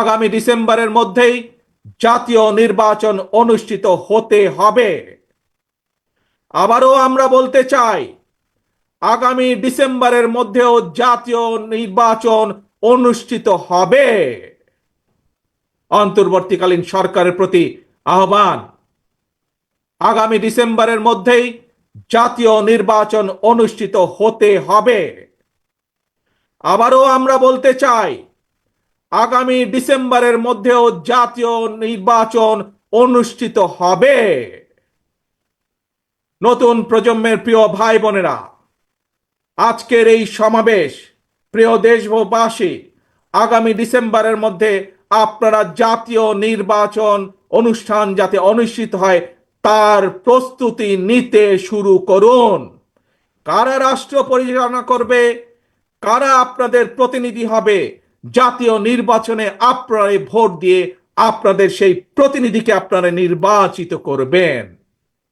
আগামী ডিসেম্বরের মধ্যেই জাতীয় নির্বাচন অনুষ্ঠিত হতে হবে। আবারও আমরা বলতে চাই, আগামী ডিসেম্বরের মধ্যেও জাতীয় নির্বাচন অনুষ্ঠিত হবে। অন্তর্বর্তীকালীন সরকারের প্রতি আহ্বান, আগামী ডিসেম্বরের মধ্যেই জাতীয় নির্বাচন অনুষ্ঠিত হতে হবে। আবারও আমরা বলতে চাই আগামী ডিসেম্বরের মধ্যেও জাতীয় নির্বাচন অনুষ্ঠিত হবে। নতুন প্রজন্মের প্রিয় ভাই বোনেরা, আজকের এই সমাবেশ, প্রিয় দেশবাসী, আগামী ডিসেম্বরের মধ্যে আপনারা জাতীয় নির্বাচন অনুষ্ঠান যাতে অনুষ্ঠিত হয়, তার প্রস্তুতি নিতে শুরু করুন। কারা রাষ্ট্র পরিচালনা করবে, কারা আপনাদের প্রতিনিধি হবে জাতীয় নির্বাচনে আপনারা ভোট দিয়ে আপনাদের সেই প্রতিনিধিকে আপনারা নির্বাচিত করবেন।